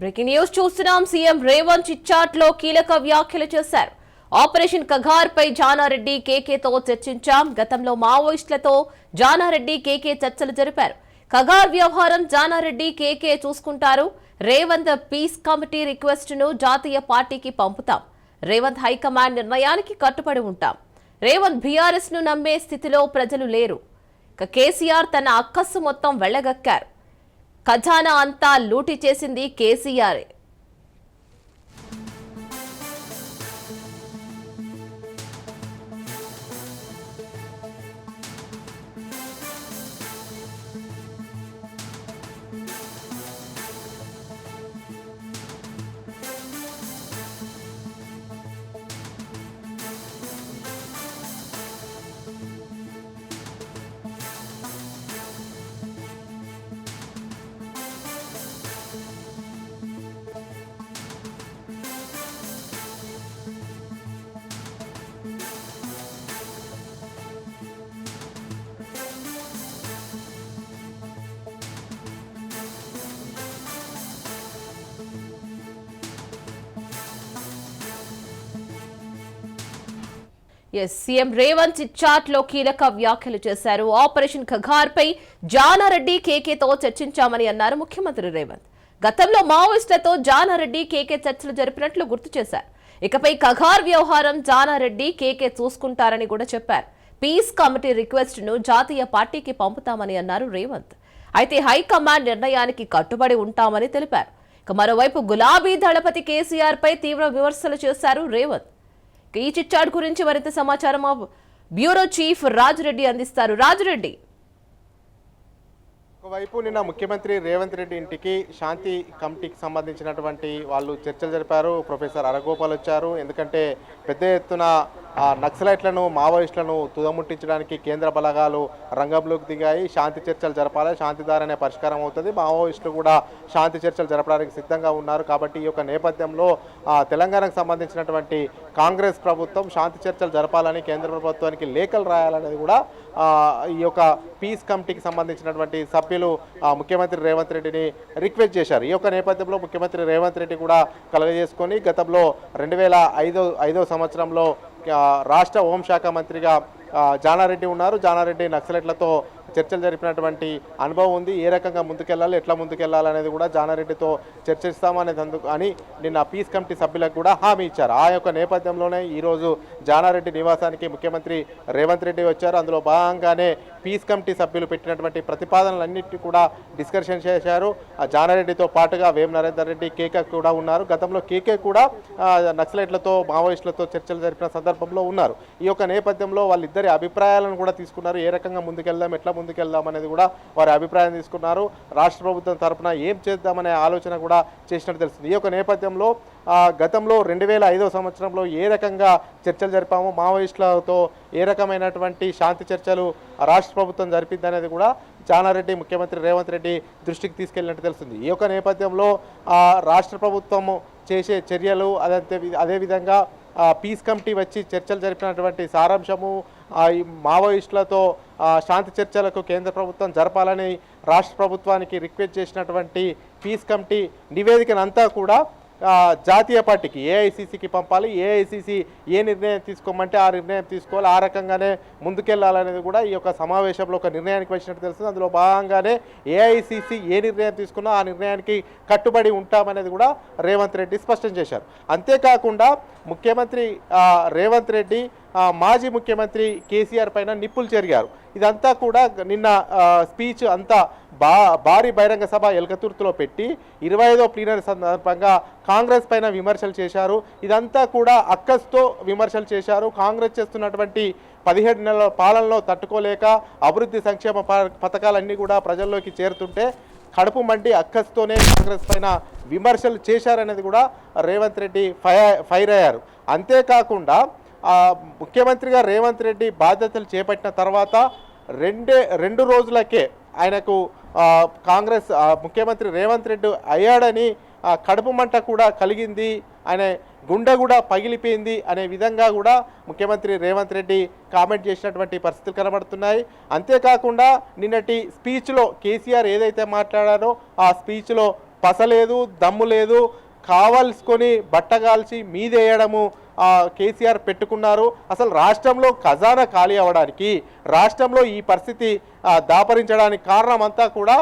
Breaking news చూస్తున్నాం. CM Revanth చిచ్చాట్లో కీలక వ్యాఖ్యలు చేశారు. ఆపరేషన్ కగార్ పై జానారెడ్డి కేకేతో చర్చించాం. గతంలో మావోయిస్టులతో జానారెడ్డి కేకే చర్చలు జరిపారు. కగార్ వ్యవహారం జానారెడ్డి కేకే చూసుకుంటారు. రేవంత్ పీస్ కమిటీ రిక్వెస్ట్ను జాతీయ పార్టీకి పంపుతాం. రేవంత్ హైకమాండ్ నిర్ణయానికి కట్టుబడి ఉంటాం. రేవంత్ బీఆర్ఎస్ను నమ్మే స్థితిలో ప్రజలు లేరు. కేసీఆర్ తన అక్కస్సు మొత్తం వెళ్ళగక్కారు. ఖజానా అంతా లూటి చేసింది కేసీఆర్. సీఎం రేవంత్ చాట్లో కీలక వ్యాఖ్యలు చేశారు. ఆపరేషన్ ఖగార్ పై జానారెడ్డి కేకేతో చర్చించామని అన్నారు ముఖ్యమంత్రి రేవంత్ గతంలో మావోయిస్టులతో జానారెడ్డి కేకే చర్చలు జరిపినట్లు గుర్తు చేశారు. ఇకపై ఖగార్ వ్యవహారం జానారెడ్డి కేకే చూసుకుంటారని కూడా చెప్పారు. పీస్ కమిటీ రిక్వెస్ట్ను జాతీయ పార్టీకి పంపుతామని అన్నారు రేవంత్ అయితే హైకమాండ్ నిర్ణయానికి కట్టుబడి ఉంటామని తెలిపారు. ఇక మరోవైపు గులాబీ దళపతి కేసీఆర్ పై తీవ్ర విమర్శలు చేశారు రేవంత్ ఈ చిట్చాట్ గురించి మరింత సమాచారం బ్యూరో చీఫ్ రాజురెడ్డి అందిస్తారు. రాజురెడ్డి. ఒకవైపు నిన్న ముఖ్యమంత్రి రేవంత్ రెడ్డి ఇంటికి శాంతి కమిటీకి సంబంధించినటువంటి వాళ్ళు చర్చలు జరిపారు. ప్రొఫెసర్ అరగోపాల్ వచ్చారు. ఎందుకంటే పెద్ద ఎత్తున నక్సలైట్లను మావోయిస్టులను తుదముట్టించడానికి కేంద్ర బలగాలు రంగంలోకి దిగాయి. శాంతి చర్చలు జరపాలి. శాంతి పరిష్కారం అవుతుంది. మావోయిస్టులు కూడా శాంతి చర్చలు జరపడానికి సిద్ధంగా ఉన్నారు. కాబట్టి ఈ యొక్క నేపథ్యంలో తెలంగాణకు సంబంధించినటువంటి కాంగ్రెస్ ప్రభుత్వం శాంతి చర్చలు జరపాలని కేంద్ర ప్రభుత్వానికి లేఖలు రాయాలనేది కూడా ఈ యొక్క పీస్ కమిటీకి సంబంధించినటువంటి సభ్యులు ముఖ్యమంత్రి రేవంత్ రెడ్డిని రిక్వెస్ట్ చేశారు. ఈ యొక్క నేపథ్యంలో ముఖ్యమంత్రి రేవంత్ రెడ్డి కూడా కలగజేసుకొని గతంలో రెండు వేల ఐదో ఐదో సంవత్సరంలో రాష్ట్ర హోంశాఖ మంత్రిగా జానారెడ్డి ఉన్నారు. జానారెడ్డి నక్సలెట్లతో చర్చలు జరిపినటువంటి అనుభవం ఉంది. ఏ రకంగా ముందుకెళ్ళాలి ఎట్లా ముందుకెళ్ళాలి అనేది కూడా జానారెడ్డితో చర్చిస్తామనేది అందుకు అని నిన్న పీస్ కమిటీ సభ్యులకు కూడా హామీ ఇచ్చారు. ఆ యొక్క నేపథ్యంలోనే ఈరోజు జానారెడ్డి నివాసానికి ముఖ్యమంత్రి రేవంత్ రెడ్డి వచ్చారు. అందులో భాగంగానే పీస్ కమిటీ సభ్యులు పెట్టినటువంటి ప్రతిపాదనలన్నింటినీ కూడా డిస్కషన్ చేశారు. ఆ జానారెడ్డితో పాటుగా వేం నరేందర్ రెడ్డి కేకే కూడా ఉన్నారు. గతంలో కేకే కూడా నక్సలైట్లతో మావోయిస్టులతో చర్చలు జరిపిన సందర్భంలో ఉన్నారు. ఈ యొక్క నేపథ్యంలో వాళ్ళిద్దరి అభిప్రాయాలను కూడా తీసుకున్నారు. ఏ రకంగా ముందుకెళ్దాం ఎట్లా ముందుకెళ్దామనేది కూడా వారి అభిప్రాయం తీసుకున్నారు. రాష్ట్ర ప్రభుత్వం తరఫున ఏం చేద్దామనే ఆలోచన కూడా చేసినట్టు తెలుస్తుంది. ఈ యొక్క నేపథ్యంలో గతంలో రెండు వేల ఐదో సంవత్సరంలో ఏ రకంగా చర్చలు జరిపామో మావోయిస్టులతో ఏ రకమైనటువంటి శాంతి చర్చలు ఆ రాష్ట్ర ప్రభుత్వం జరిపింది అనేది కూడా జానారెడ్డి ముఖ్యమంత్రి రేవంత్ రెడ్డి దృష్టికి తీసుకెళ్ళినట్టు తెలుస్తుంది. ఈ యొక్క నేపథ్యంలో రాష్ట్ర ప్రభుత్వము చేసే చర్యలు అదే అదేవిధంగా పీస్ కమిటీ వచ్చి చర్చలు జరిపినటువంటి సారాంశము మావోయిస్టులతో ఆ, శాంతి చర్చలకు కేంద్ర ప్రభుత్వం జరపాలని రాష్ట్ర ప్రభుత్వానికి రిక్వెస్ట్ చేసినటువంటి పీస్ కమిటీ నివేదికనంతా కూడా జాతీయ పార్టీకి ఏఐసిసికి పంపాలి. ఏఐసిసి ఏ నిర్ణయం తీసుకోమంటే ఆ నిర్ణయం తీసుకోవాలి. ఆ రకంగానే ముందుకెళ్ళాలనేది కూడా ఈ యొక్క సమావేశంలో ఒక నిర్ణయానికి వచ్చినట్టు తెలుస్తుంది. అందులో భాగంగానే ఏఐసిసి ఏ నిర్ణయం తీసుకున్నా ఆ నిర్ణయానికి కట్టుబడి ఉంటామనేది కూడా రేవంత్ రెడ్డి స్పష్టం చేశారు. అంతేకాకుండా ముఖ్యమంత్రి రేవంత్ రెడ్డి మాజీ ముఖ్యమంత్రి కేసీఆర్ పైన నిప్పులు చెరిగారు. ఇదంతా కూడా నిన్న స్పీచ్ అంతా బా భారీ బహిరంగ సభ ఎలకతుర్తిలో పెట్టి ఇరవై ఐదో ప్లీనరీ సందర్భంగా కాంగ్రెస్ పైన విమర్శలు చేశారు. ఇదంతా కూడా అక్కస్తో విమర్శలు చేశారు. కాంగ్రెస్ చేస్తున్నటువంటి పదిహేడు నెలల పాలనలో తట్టుకోలేక అభివృద్ధి సంక్షేమ ప- పథకాలన్నీ కూడా ప్రజల్లోకి చేరుతుంటే కడుపు మండి అక్కస్తోనే కాంగ్రెస్ పైన విమర్శలు చేశారనేది కూడా రేవంత్ రెడ్డి ఫైర్ ఫైర్ అయ్యారు. అంతేకాకుండా ముఖ్యమంత్రిగా రేవంత్ రెడ్డి బాధ్యతలు చేపట్టిన తర్వాత రెండే రెండు రోజులకే ఆయనకు కాంగ్రెస్ ముఖ్యమంత్రి రేవంత్ రెడ్డి అయ్యాడని కడుపు మంట కూడా కలిగింది. ఆయన గుండె కూడా పగిలిపోయింది అనే విధంగా కూడా ముఖ్యమంత్రి రేవంత్ రెడ్డి కామెంట్ చేసినటువంటి పరిస్థితులు కనబడుతున్నాయి. అంతేకాకుండా నిన్నటి స్పీచ్లో కేసీఆర్ ఏదైతే మాట్లాడారో ఆ స్పీచ్లో పసలేదు దమ్ము లేదు కావాల్సుకొని బట్టగాల్చి మీదేయడము కేసీఆర్ పెట్టుకున్నారు. అసలు రాష్ట్రంలో ఖజానా ఖాళీ అవ్వడానికి రాష్ట్రంలో ఈ పరిస్థితి దాపరించడానికి కారణం అంతా కూడా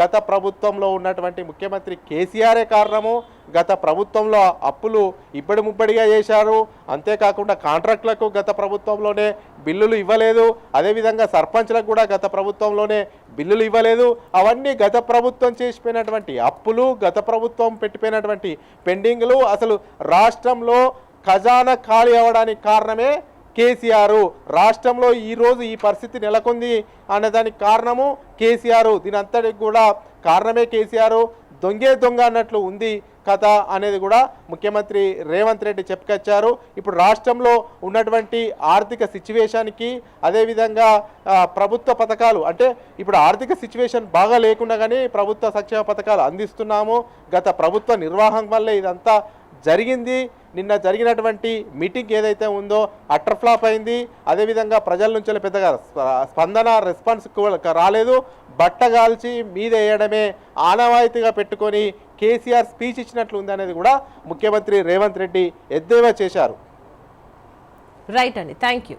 గత ప్రభుత్వంలో ఉన్నటువంటి ముఖ్యమంత్రి కేసీఆరే కారణము. గత ప్రభుత్వంలో అప్పులు ఇబ్బడి ముబ్బడిగా చేశారు. అంతేకాకుండా కాంట్రాక్టులకు గత ప్రభుత్వంలోనే బిల్లులు ఇవ్వలేదు. అదేవిధంగా సర్పంచ్లకు కూడా గత ప్రభుత్వంలోనే బిల్లులు ఇవ్వలేదు. అవన్నీ గత ప్రభుత్వం చేసిపోయినటువంటి అప్పులు గత ప్రభుత్వం పెట్టిపోయినటువంటి పెండింగ్లు. అసలు రాష్ట్రంలో ఖజానా ఖాళీ అవ్వడానికి కారణమే కేసీఆర్. రాష్ట్రంలో ఈరోజు ఈ పరిస్థితి నెలకొంది అనేదానికి కారణము కేసీఆర్. దీని అంతటికి కూడా కారణమే కేసీఆర్. దొంగే దొంగ అన్నట్లు ఉంది కథ అనేది కూడా ముఖ్యమంత్రి రేవంత్ రెడ్డి చెప్పుకొచ్చారు. ఇప్పుడు రాష్ట్రంలో ఉన్నటువంటి ఆర్థిక సిచ్యువేషన్కి అదేవిధంగా ప్రభుత్వ పథకాలు అంటే ఇప్పుడు ఆర్థిక సిచ్యువేషన్ బాగా లేకుండా కానీ ప్రభుత్వ సంక్షేమ పథకాలు అందిస్తున్నాము. గత ప్రభుత్వ నిర్వాహం వల్లే ఇదంతా జరిగింది. నిన్న జరిగినటువంటి మీటింగ్ ఏదైతే ఉందో అటర్ ఫ్లాప్ అయింది. అదేవిధంగా ప్రజల నుంచి పెద్దగా స్పందన రెస్పాన్స్ రాలేదు. బట్టగాల్చి మీద వేయడమే ఆనవాయితీగా పెట్టుకొని కేసీఆర్ స్పీచ్ ఇచ్చినట్లు ఉంది అనేది కూడా ముఖ్యమంత్రి రేవంత్ రెడ్డి ఎద్దేవా చేశారు. రైట్ అండి. Thank you